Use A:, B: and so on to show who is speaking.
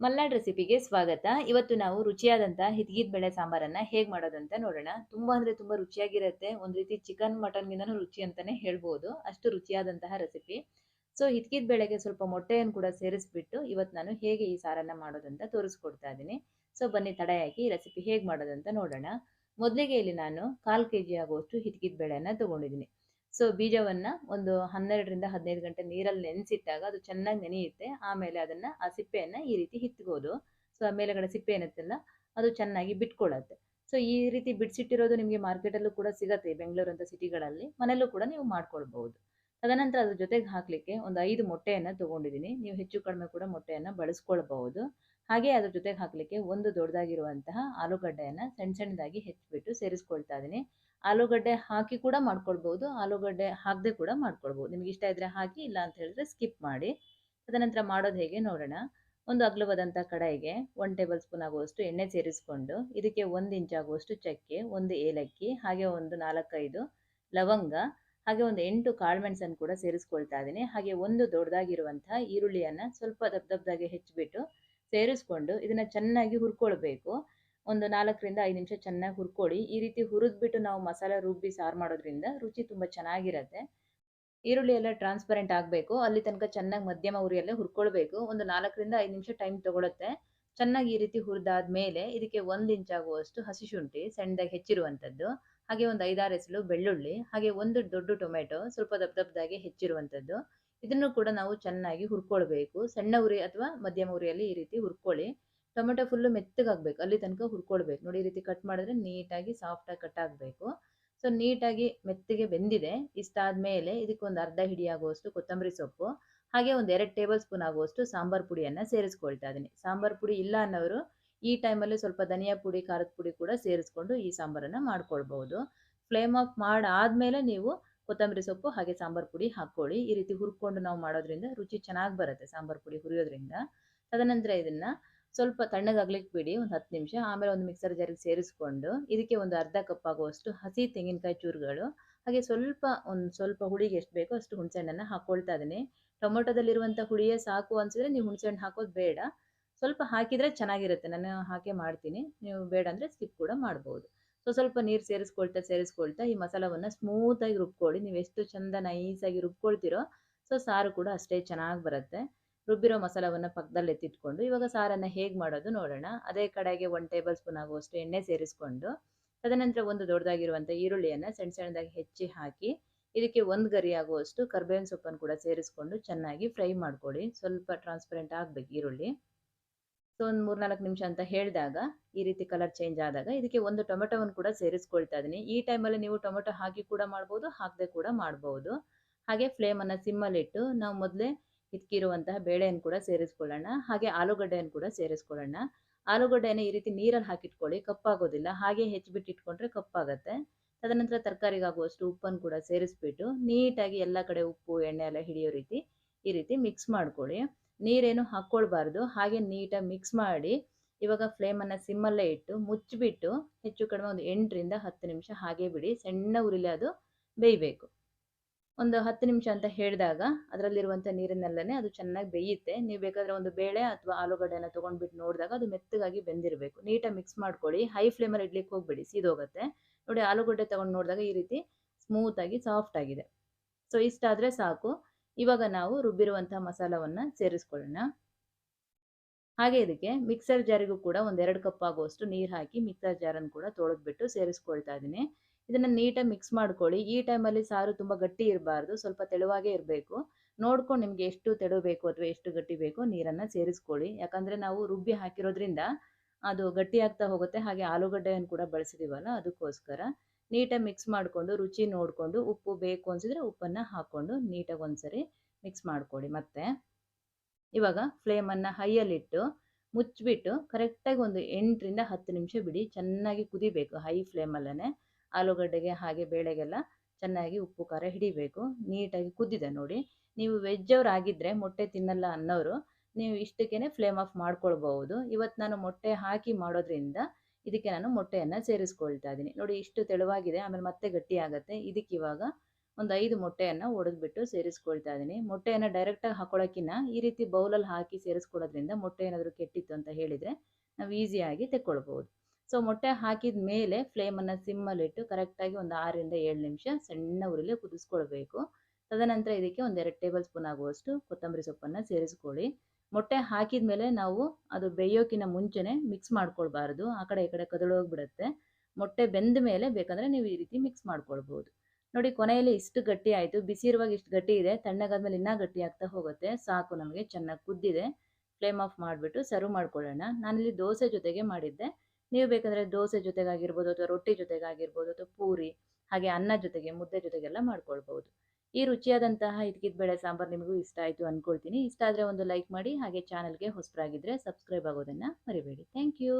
A: ಮಲ್ನಾಡ್ ರೆಸಿಪಿಗೆ ಸ್ವಾಗತ. ಇವತ್ತು ನಾವು ರುಚಿಯಾದಂತಹ ಹಿತ್ಗಿದ ಬೇಳೆ ಸಾಂಬಾರನ್ನ ಹೇಗ್ ಮಾಡೋದಂತ ನೋಡೋಣ. ತುಂಬಾ ಅಂದ್ರೆ ತುಂಬಾ ರುಚಿಯಾಗಿರುತ್ತೆ. ಒಂದು ರೀತಿ ಚಿಕನ್ ಮಟನ್ ಗಿಂತನೂ ರುಚಿ ಅಂತಾನೆ ಹೇಳ್ಬೋದು. ಅಷ್ಟು ರುಚಿಯಾದಂತಹ ರೆಸಿಪಿ ಸೊ ಹಿತ್ಗಿದ್ ಬೇಳೆಗೆ ಸ್ವಲ್ಪ ಮೊಟ್ಟೆಯನ್ನು ಕೂಡ ಸೇರಿಸ್ಬಿಟ್ಟು ಇವತ್ತು ನಾನು ಹೇಗೆ ಈ ಸಾರನ್ನ ಮಾಡೋದಂತ ತೋರಿಸ್ಕೊಡ್ತಾ ಇದ್ದೀನಿ. ಸೊ ಬನ್ನಿ ತಡೆಯಾಗಿ ರೆಸಿಪಿ ಹೇಗೆ ಮಾಡೋದಂತ ನೋಡೋಣ. ಮೊದಲಿಗೆ ಇಲ್ಲಿ ನಾನು ಕಾಲ್ ಕೆ ಜಿ ಆಗುವಷ್ಟು ಹಿತ್ಗಿದ್ ಬೇಳೆನ ತಗೊಂಡಿದ್ದೀನಿ. ಸೊ ಬೀಜವನ್ನ ಒಂದು ಹನ್ನೆರಡರಿಂದ ಹದಿನೈದು ಗಂಟೆ ನೀರಲ್ಲಿ ನೆನೆಸಿಟ್ಟಾಗ ಅದು ಚೆನ್ನಾಗಿ ನೆನೆಯುತ್ತೆ. ಆಮೇಲೆ ಅದನ್ನ ಆ ಸಿಪ್ಪೆಯನ್ನ ಈ ರೀತಿ ಹಿತ್ಕೋದು ಸೊ ಮೇಲೆಗಡೆ ಸಿಪ್ಪೆ ಏನತ್ತಲ್ಲ, ಅದು ಚೆನ್ನಾಗಿ ಬಿಟ್ಕೊಳ್ಳುತ್ತೆ. ಸೊ ಈ ರೀತಿ ಬಿಡಿಸಿಟ್ಟಿರೋದು ನಿಮಗೆ ಮಾರ್ಕೆಟಲ್ಲೂ ಕೂಡ ಸಿಗತ್ತೆ, ಬೆಂಗಳೂರು ಅಂತ ಸಿಟಿಗಳಲ್ಲಿ. ಮನೆಯಲ್ಲೂ ಕೂಡ ನೀವು ಮಾಡ್ಕೊಳ್ಬಹುದು. ತದನಂತರ ಅದ್ರ ಜೊತೆಗೆ ಹಾಕ್ಲಿಕ್ಕೆ ಒಂದು ಐದು ಮೊಟ್ಟೆಯನ್ನ ತಗೊಂಡಿದ್ದೀನಿ. ನೀವು ಹೆಚ್ಚು ಕಡಿಮೆ ಕೂಡ ಮೊಟ್ಟೆಯನ್ನ ಬಳಸ್ಕೊಳ್ಬಹುದು. ಹಾಗೆ ಅದ್ರ ಜೊತೆಗೆ ಹಾಕ್ಲಿಕ್ಕೆ ಒಂದು ದೊಡ್ಡದಾಗಿರುವಂತಹ ಆಲೂಗಡ್ಡೆಯನ್ನ ಸಣ್ಣ ಸಣ್ಣದಾಗಿ ಹೆಚ್ಚಿಬಿಟ್ಟು ಸೇರಿಸ್ಕೊಳ್ತಾ ಇದ್ದೀನಿ. ಆಲೂಗಡ್ಡೆ ಹಾಕಿ ಕೂಡ ಮಾಡ್ಕೊಳ್ಬೋದು. ಆಲೂಗಡ್ಡೆ ಹಾಕದೆ ಕೂಡ ಮಾಡ್ಕೊಳ್ಬೋದು. ನಿಮ್ಗೆ ಇಷ್ಟ ಇದ್ರೆ ಹಾಕಿ, ಇಲ್ಲ ಅಂತ ಹೇಳಿದ್ರೆ ಸ್ಕಿಪ್ ಮಾಡಿ. ತದನಂತರ ಮಾಡೋದು ಹೇಗೆ ನೋಡೋಣ. ಒಂದು ಅಗಲವಾದಂಥ ಕಡಾಯಿಗೆ ಒನ್ ಟೇಬಲ್ ಸ್ಪೂನ್ ಆಗುವಷ್ಟು ಎಣ್ಣೆ ಸೇರಿಸ್ಕೊಂಡು, ಇದಕ್ಕೆ ಒಂದು ಇಂಚ್ ಆಗುವಷ್ಟು ಚಕ್ಕೆ, ಒಂದು ಏಲಕ್ಕಿ, ಹಾಗೆ ಒಂದು ನಾಲ್ಕೈದು ಲವಂಗ, ಹಾಗೆ ಒಂದು ಎಂಟು ಕಾಳುಮೆಣಸನ್ನು ಕೂಡ ಸೇರಿಸ್ಕೊಳ್ತಾ ಇದ್ದೀನಿ. ಹಾಗೆ ಒಂದು ದೊಡ್ಡದಾಗಿರುವಂತಹ ಈರುಳ್ಳಿಯನ್ನು ಸ್ವಲ್ಪ ದಪ್ಪ ದಪ್ಪದಾಗಿ ಹೆಚ್ಚಿಬಿಟ್ಟು ಸೇರಿಸ್ಕೊಂಡು ಇದನ್ನು ಚೆನ್ನಾಗಿ ಹುರ್ಕೊಳ್ಬೇಕು. ಒಂದು ನಾಲ್ಕರಿಂದ ಐದು ನಿಮಿಷ ಚೆನ್ನಾಗಿ ಹುರ್ಕೊಳ್ಳಿ ಈ ರೀತಿ ಹುರಿದ್ಬಿಟ್ಟು ನಾವು ಮಸಾಲೆ ರುಬ್ಬಿ ಸಾರು ಮಾಡೋದ್ರಿಂದ ರುಚಿ ತುಂಬ ಚೆನ್ನಾಗಿರುತ್ತೆ. ಈರುಳ್ಳಿ ಎಲ್ಲ ಟ್ರಾನ್ಸ್ಪರೆಂಟ್ ಆಗಬೇಕು. ಅಲ್ಲಿ ತನಕ ಚೆನ್ನಾಗಿ ಮಧ್ಯಮ ಉರಿಯಲ್ಲೇ ಹುರ್ಕೊಳ್ಬೇಕು. ಒಂದು ನಾಲ್ಕರಿಂದ ಐದು ನಿಮಿಷ ಟೈಮ್ ತೊಗೊಳುತ್ತೆ. ಚೆನ್ನಾಗಿ ಈ ರೀತಿ ಹುರಿದಾದ್ಮೇಲೆ ಇದಕ್ಕೆ ಒಂದು ಇಂಚ್ ಆಗುವಷ್ಟು ಹಸಿ ಶುಂಠಿ ಸಣ್ಣದಾಗಿ ಹೆಚ್ಚಿರುವಂಥದ್ದು ಹಾಗೆ ಒಂದು ಐದಾರು ಹೆಸಲು ಬೆಳ್ಳುಳ್ಳಿ, ಹಾಗೆ ಒಂದು ದೊಡ್ಡ ಟೊಮೆಟೊ ಸ್ವಲ್ಪ ದಪ್ಪ ದಪ್ಪದಾಗಿ ಹೆಚ್ಚಿರುವಂಥದ್ದು ಇದನ್ನು ಕೂಡ ನಾವು ಚೆನ್ನಾಗಿ ಹುರ್ಕೊಳ್ಬೇಕು. ಸಣ್ಣ ಉರಿ ಅಥವಾ ಮಧ್ಯಮ ಉರಿಯಲ್ಲಿ ಈ ರೀತಿ ಹುರ್ಕೊಳ್ಳಿ. ಟೊಮೆಟೊ ಫುಲ್ಲು ಮೆತ್ತಗಾಗಬೇಕು ಅಲ್ಲಿ ತನಕ ಹುರ್ಕೊಳ್ಬೇಕು. ನೋಡಿ ಈ ರೀತಿ ಕಟ್ ಮಾಡಿದ್ರೆ ನೀಟಾಗಿ ಸಾಫ್ಟಾಗಿ ಕಟ್ ಆಗಬೇಕು. ಸೊ ನೀಟಾಗಿ ಮೆತ್ತಗೆ ಬೆಂದಿದೆ. ಇಷ್ಟಾದ್ಮೇಲೆ ಇದಕ್ಕೆ ಒಂದು ಅರ್ಧ ಹಿಡಿ ಆಗುವಷ್ಟು ಕೊತ್ತಂಬರಿ ಸೊಪ್ಪು, ಹಾಗೆ ಒಂದು ಎರಡು ಟೇಬಲ್ ಸ್ಪೂನ್ ಆಗುವಷ್ಟು ಸಾಂಬಾರ್ ಪುಡಿಯನ್ನು ಸೇರಿಸ್ಕೊಳ್ತಾ ಇದ್ದೀನಿ ಸಾಂಬಾರ್ ಪುಡಿ ಇಲ್ಲ ಅನ್ನೋರು ಈ ಟೈಮಲ್ಲಿ ಸ್ವಲ್ಪ ಧನಿಯಾ ಪುಡಿ, ಖಾರದ ಪುಡಿ ಕೂಡ ಸೇರಿಸ್ಕೊಂಡು ಈ ಸಾಂಬಾರನ್ನು ಮಾಡ್ಕೊಳ್ಬಹುದು. ಫ್ಲೇಮ್ ಆಫ್ ಮಾಡಾದ್ಮೇಲೆ ನೀವು ಕೊತ್ತಂಬರಿ ಸೊಪ್ಪು ಹಾಗೆ ಸಾಂಬಾರ್ ಪುಡಿ ಹಾಕ್ಕೊಳ್ಳಿ. ಈ ರೀತಿ ಹುರ್ಕೊಂಡು ನಾವು ಮಾಡೋದ್ರಿಂದ ರುಚಿ ಚೆನ್ನಾಗಿ ಬರುತ್ತೆ ಸಾಂಬಾರ್ ಪುಡಿ ಹುರಿಯೋದ್ರಿಂದ. ತದನಂತರ ಇದನ್ನ ಸ್ವಲ್ಪ ತಣ್ಣಗಾಗ್ಲಿಕ್ಕೆ ಬಿಡಿ ಒಂದು ಹತ್ತು ನಿಮಿಷ. ಆಮೇಲೆ ಒಂದು ಮಿಕ್ಸರ್ ಜಾರಿಗೆ ಸೇರಿಸ್ಕೊಂಡು, ಇದಕ್ಕೆ ಒಂದು ಅರ್ಧ ಕಪ್ ಆಗುವಷ್ಟು ಹಸಿ ತೆಂಗಿನಕಾಯಿ ಚೂರುಗಳು, ಹಾಗೆ ಸ್ವಲ್ಪ, ಒಂದು ಸ್ವಲ್ಪ ಹುಳಿಗೆ ಎಷ್ಟು ಬೇಕೋ ಅಷ್ಟು ಹುಣಸೆಹಣ್ಣನ್ನು ಹಾಕ್ಕೊಳ್ತಾ ಇದ್ದೀನಿ ಟೊಮೊಟೊದಲ್ಲಿರುವಂಥ ಹುಳಿಯೇ ಸಾಕು ಅನ್ಸಿದ್ರೆ ನೀವು ಹುಣಸೆಹಣ್ಣು ಹಾಕೋದು ಬೇಡ. ಸ್ವಲ್ಪ ಹಾಕಿದರೆ ಚೆನ್ನಾಗಿರುತ್ತೆ. ನಾನು ಹಾಕೇ ಮಾಡ್ತೀನಿ. ನೀವು ಬೇಡ ಅಂದರೆ ಸ್ಕಿಪ್ ಕೂಡ ಮಾಡ್ಬೋದು. ಸೊ, ಸ್ವಲ್ಪ ನೀರು ಸೇರಿಸ್ಕೊಳ್ತಾ ಸೇರಿಸ್ಕೊಳ್ತಾ ಈ ಮಸಾಲವನ್ನು ಸ್ಮೂತಾಗಿ ರುಬ್ಕೊಳ್ಳಿ. ನೀವು ಎಷ್ಟು ಚಂದ ನೈಸಾಗಿ ರುಬ್ಕೊಳ್ತೀರೋ, ಸೊ ಸಾರು ಕೂಡ ಅಷ್ಟೇ ಚೆನ್ನಾಗಿ ಬರುತ್ತೆ. ರುಬ್ಬಿರೋ ಮಸಾಲವನ್ನು ಪಕ್ಕದಲ್ಲಿ ಎತ್ತಿಟ್ಕೊಂಡು, ಇವಾಗ ಸಾರನ್ನು ಹೇಗೆ ಮಾಡೋದು ನೋಡೋಣ. ಅದೇ ಕಡೆಗೆ ಒಂದು ಟೇಬಲ್ ಸ್ಪೂನ್ ಆಗುವಷ್ಟು ಎಣ್ಣೆ ಸೇರಿಸ್ಕೊಂಡು, ತದನಂತರ ಒಂದು ದೊಡ್ಡದಾಗಿರುವಂಥ ಈರುಳ್ಳಿಯನ್ನು ಸಣ್ಣ ಸಣ್ಣದಾಗಿ ಹೆಚ್ಚಿ ಹಾಕಿ, ಇದಕ್ಕೆ ಒಂದು ಗರಿ ಆಗುವಷ್ಟು ಕರ್ಬೇವಿನ ಸೊಪ್ಪನ್ನು ಕೂಡ ಸೇರಿಸ್ಕೊಂಡು ಚೆನ್ನಾಗಿ ಫ್ರೈ ಮಾಡ್ಕೊಳ್ಳಿ. ಸ್ವಲ್ಪ ಟ್ರಾನ್ಸ್ಪರೆಂಟ್ ಆಗಬೇಕು ಈರುಳ್ಳಿ. ಸೊ ಒಂದು ಮೂರ್ನಾಲ್ಕು ನಿಮಿಷ ಅಂತ ಹೇಳಿದಾಗ, ಈ ರೀತಿ ಕಲರ್ ಚೇಂಜ್ ಆದಾಗ ಇದಕ್ಕೆ ಒಂದು ಟೊಮೆಟೊವನ್ನು ಕೂಡ ಸೇರಿಸ್ಕೊಳ್ತಾ ಇದ್ದೀನಿ. ಈ ಟೈಮಲ್ಲಿ ನೀವು ಟೊಮೆಟೊ ಹಾಕಿ ಕೂಡ ಮಾಡ್ಬೋದು, ಹಾಕದೆ ಕೂಡ ಮಾಡ್ಬೋದು. ಹಾಗೆ ಫ್ಲೇಮನ್ನು ಸಿಮ್ಮಲ್ಲಿಟ್ಟು ನಾವು ಮೊದಲೇ ಇಟ್ಕಿರುವಂತಹ ಬೇಳೆಯನ್ನು ಕೂಡ ಸೇರಿಸ್ಕೊಳ್ಳೋಣ. ಹಾಗೆ ಆಲೂಗಡ್ಡೆಯನ್ನು ಕೂಡ ಸೇರಿಸ್ಕೊಳ್ಳೋಣ. ಆಲೂಗಡ್ಡೆಯನ್ನು ಈ ರೀತಿ ನೀರಲ್ಲಿ ಹಾಕಿಟ್ಕೊಳ್ಳಿ, ಕಪ್ಪಾಗೋದಿಲ್ಲ. ಹಾಗೆ ಹೆಚ್ಚಿಬಿಟ್ಟು ಇಟ್ಕೊಂಡ್ರೆ ಕಪ್ಪಾಗತ್ತೆ. ತದನಂತರ ತರಕಾರಿಗಾಗುವಷ್ಟು ಉಪ್ಪನ್ನು ಕೂಡ ಸೇರಿಸ್ಬಿಟ್ಟು ನೀಟಾಗಿ ಎಲ್ಲ ಕಡೆ ಉಪ್ಪು, ಎಣ್ಣೆ ಎಲ್ಲ ಹಿಡಿಯೋ ರೀತಿ ಈ ರೀತಿ ಮಿಕ್ಸ್ ಮಾಡ್ಕೊಳ್ಳಿ. ನೀರೇನು ಹಾಕ್ಕೊಳ್ಬಾರ್ದು. ಹಾಗೆ ನೀಟಾಗಿ ಮಿಕ್ಸ್ ಮಾಡಿ ಇವಾಗ ಫ್ಲೇಮನ್ನು ಸಿಮ್ಮಲ್ಲೇ ಇಟ್ಟು ಮುಚ್ಚಿಬಿಟ್ಟು ಹೆಚ್ಚು ಕಡಿಮೆ ಒಂದು ಎಂಟರಿಂದ ಹತ್ತು ನಿಮಿಷ ಹಾಗೆ ಬಿಡಿ. ಸಣ್ಣ ಉರಿಲಿ ಅದು ಬೇಯಬೇಕು. ಒಂದು ಹತ್ತು ನಿಮಿಷ ಅಂತ ಹೇಳಿದಾಗ ಅದರಲ್ಲಿರುವಂಥ ನೀರನ್ನೆಲ್ಲನೇ ಅದು ಚೆನ್ನಾಗಿ ಬೇಯುತ್ತೆ. ನೀವು ಬೇಕಾದರೆ ಒಂದು ಬೇಳೆ ಅಥವಾ ಆಲೂಗಡ್ಡೆನ ತೊಗೊಂಡ್ಬಿಟ್ಟು ನೋಡಿದಾಗ ಅದು ಮೆತ್ತಗಾಗಿ ಬೆಂದಿರಬೇಕು. ನೀಟಾಗಿ ಮಿಕ್ಸ್ ಮಾಡ್ಕೊಳ್ಳಿ. ಹೈ ಫ್ಲೇಮಲ್ಲಿ ಇಡ್ಲಿಕ್ಕೆ ಹೋಗ್ಬೇಡಿ, ಸೀದೋಗುತ್ತೆ. ನೋಡಿ ಆಲೂಗಡ್ಡೆ ತೊಗೊಂಡು ನೋಡಿದಾಗ ಈ ರೀತಿ ಸ್ಮೂತಾಗಿ ಸಾಫ್ಟ್ ಆಗಿದೆ. ಸೊ ಇಷ್ಟಾದರೆ ಸಾಕು. ಇವಾಗ ನಾವು ರುಬ್ಬಿರುವಂಥ ಮಸಾಲವನ್ನು ಸೇರಿಸ್ಕೊಳ್ಳೋಣ. ಹಾಗೆ ಇದಕ್ಕೆ ಮಿಕ್ಸರ್ ಜಾರಿಗೂ ಕೂಡ ಒಂದೆರಡು ಕಪ್ ಆಗುವಷ್ಟು ನೀರು ಹಾಕಿ ಮಿಕ್ಸರ್ ಜಾರನ್ನು ಕೂಡ ತೊಳೆದ್ಬಿಟ್ಟು ಸೇರಿಸ್ಕೊಳ್ತಾ ಇದ್ದೀನಿ. ಇದನ್ನು ನೀಟಾಗಿ ಮಿಕ್ಸ್ ಮಾಡ್ಕೊಳ್ಳಿ. ಈ ಟೈಮಲ್ಲಿ ಸಾರು ತುಂಬ ಗಟ್ಟಿ ಇರಬಾರ್ದು. ಸ್ವಲ್ಪ ತೆಳುವಾಗೇ ಇರಬೇಕು. ನೋಡ್ಕೊಂಡು ನಿಮಗೆ ಎಷ್ಟು ತೆಳು ಬೇಕು ಅಥವಾ ಎಷ್ಟು ಗಟ್ಟಿ ಬೇಕೋ ನೀರನ್ನು ಸೇರಿಸ್ಕೊಳ್ಳಿ. ಯಾಕಂದರೆ ನಾವು ರುಬ್ಬಿ ಹಾಕಿರೋದ್ರಿಂದ ಅದು ಗಟ್ಟಿ ಆಗ್ತಾ ಹೋಗುತ್ತೆ. ಹಾಗೆ ಆಲೂಗಡ್ಡೆಯನ್ನು ಕೂಡ ಬಳಸಿದೀವಲ್ಲ ಅದಕ್ಕೋಸ್ಕರ. ನೀಟಾಗಿ ಮಿಕ್ಸ್ ಮಾಡಿಕೊಂಡು, ರುಚಿ ನೋಡಿಕೊಂಡು, ಉಪ್ಪು ಬೇಕು ಅನಿಸಿದ್ರೆ ಉಪ್ಪನ್ನು ಹಾಕ್ಕೊಂಡು ನೀಟಾಗಿ ಒಂದ್ಸರಿ ಮಿಕ್ಸ್ ಮಾಡ್ಕೊಳ್ಳಿ. ಮತ್ತೆ ಇವಾಗ ಫ್ಲೇಮನ್ನು ಹೈಯಲ್ಲಿಟ್ಟು ಮುಚ್ಚಿಬಿಟ್ಟು ಕರೆಕ್ಟಾಗಿ ಒಂದು ಎಂಟರಿಂದ ಹತ್ತು ನಿಮಿಷ ಬಿಡಿ. ಚೆನ್ನಾಗಿ ಕುದಿಬೇಕು ಹೈ ಫ್ಲೇಮಲ್ಲೇ ಆಲೂಗಡ್ಡೆಗೆ ಹಾಗೆ ಬೇಳೆಗೆಲ್ಲ ಚೆನ್ನಾಗಿ ಉಪ್ಪು, ಖಾರ ಹಿಡಿಬೇಕು. ನೀಟಾಗಿ ಕುದ್ದಿದೆ ನೋಡಿ. ನೀವು ವೆಜ್ ಅವ್ರು ಆಗಿದ್ದರೆ ಮೊಟ್ಟೆ ತಿನ್ನಲ್ಲ ಅನ್ನೋರು ನೀವು ಇಷ್ಟಕ್ಕೇ ಫ್ಲೇಮ್ ಆಫ್ ಮಾಡ್ಕೊಳ್ಬಹುದು. ಇವತ್ತು ನಾನು ಮೊಟ್ಟೆ ಹಾಕಿ ಮಾಡೋದ್ರಿಂದ ಇದಕ್ಕೆ ನಾನು ಮೊಟ್ಟೆಯನ್ನು ಸೇರಿಸ್ಕೊಳ್ತಾ ಇದ್ದೀನಿ. ನೋಡಿ ಇಷ್ಟು ತೆಳುವಾಗಿದೆ, ಆಮೇಲೆ ಮತ್ತೆ ಗಟ್ಟಿ ಆಗುತ್ತೆ ಇದಕ್ಕೆ ಇವಾಗ ಒಂದು ಐದು ಮೊಟ್ಟೆಯನ್ನು ಒಡೆದ್ಬಿಟ್ಟು ಸೇರಿಸ್ಕೊಳ್ತಾ ಇದ್ದೀನಿ. ಮೊಟ್ಟೆಯನ್ನು ಡೈರೆಕ್ಟಾಗಿ ಹಾಕೊಳ್ಳೋಕ್ಕಿಂತ ಈ ರೀತಿ ಬೌಲಲ್ಲಿ ಹಾಕಿ ಸೇರಿಸ್ಕೊಳ್ಳೋದ್ರಿಂದ ಮೊಟ್ಟೆ ಏನಾದರೂ ಕೆಟ್ಟಿತ್ತು ಅಂತ ಹೇಳಿದರೆ ನಾವು ಈಸಿಯಾಗಿ ತೆಕ್ಕೊಳ್ಬೋದು ಸೊ, ಮೊಟ್ಟೆ ಹಾಕಿದ ಮೇಲೆ ಫ್ಲೇಮನ್ನು ಸಿಮ್ಮಲ್ಲಿಟ್ಟು ಕರೆಕ್ಟಾಗಿ ಒಂದು ಆರರಿಂದ ಏಳು ನಿಮಿಷ ಸಣ್ಣ ಉರಿಲಿ ಕುದಿಸ್ಕೊಳ್ಬೇಕು. ತದನಂತರ ಇದಕ್ಕೆ ಒಂದೆರಡು ಟೇಬಲ್ ಸ್ಪೂನ್ ಆಗುವಷ್ಟು ಕೊತ್ತಂಬರಿ ಸೊಪ್ಪನ್ನು ಸೇರಿಸ್ಕೊಳ್ಳಿ. ಮೊಟ್ಟೆ ಹಾಕಿದ ಮೇಲೆ ನಾವು ಅದು ಬೇಯೋಕಿನ ಮುಂಚೆನೇ ಮಿಕ್ಸ್ ಮಾಡ್ಕೊಳ್ಬಾರ್ದು. ಆ ಕಡೆ ಈ ಕಡೆ ಕದಳೋಗ್ಬಿಡುತ್ತೆ. ಮೊಟ್ಟೆ ಬೆಂದ ಮೇಲೆ ಬೇಕಂದ್ರೆ ನೀವು ಈ ರೀತಿ ಮಿಕ್ಸ್ ಮಾಡ್ಕೊಳ್ಬೋದು. ನೋಡಿ, ಕೊನೆಯಲ್ಲಿ ಇಷ್ಟು ಗಟ್ಟಿ ಆಯಿತು. ಬಿಸಿ ಇರುವಾಗ ಇಷ್ಟು ಗಟ್ಟಿ ಇದೆ. ತಣ್ಣಗಾದ್ಮೇಲೆ ಇನ್ನೂ ಗಟ್ಟಿ ಆಗ್ತಾ ಹೋಗುತ್ತೆ. ಸಾಕು, ನಮಗೆ ಚೆನ್ನಾಗಿ ಕುದ್ದಿದೆ. ಫ್ಲೇಮ್ ಆಫ್ ಮಾಡಿಬಿಟ್ಟು ಸರ್ವ್ ಮಾಡ್ಕೊಳ್ಳೋಣ. ನಾನಿಲ್ಲಿ ದೋಸೆ ಜೊತೆಗೆ ಮಾಡಿದ್ದೆ. ನೀವು ಬೇಕಂದ್ರೆ ದೋಸೆ ಜೊತೆಗಾಗಿರ್ಬೋದು ಅಥವಾ ರೊಟ್ಟಿ ಜೊತೆಗಾಗಿರ್ಬೋದು ಅಥವಾ ಪೂರಿ, ಹಾಗೆ ಅನ್ನ ಜೊತೆಗೆ, ಮುದ್ದೆ ಜೊತೆಗೆಲ್ಲ ಮಾಡ್ಕೊಳ್ಬಹುದು ಈ ರುಚಿಯಾದಂತಹ ಇದ್ಕಿದ ಬೆಳೆ ಸಾಂಬಾರ್ ನಿಮಗೂ ಇಷ್ಟ ಆಯ್ತು ಅನ್ಕೊಳ್ತೀನಿ. ಇಷ್ಟ ಆದ್ರೆ ಒಂದು ಲೈಕ್ ಮಾಡಿ, ಹಾಗೆ ಚಾನಲ್ಗೆ ಹೊಸಬರಾಗಿದ್ದರೆ ಸಬ್ಸ್ಕ್ರೈಬ್ ಆಗೋದನ್ನ ಮರಿಬೇಡಿ. Thank you.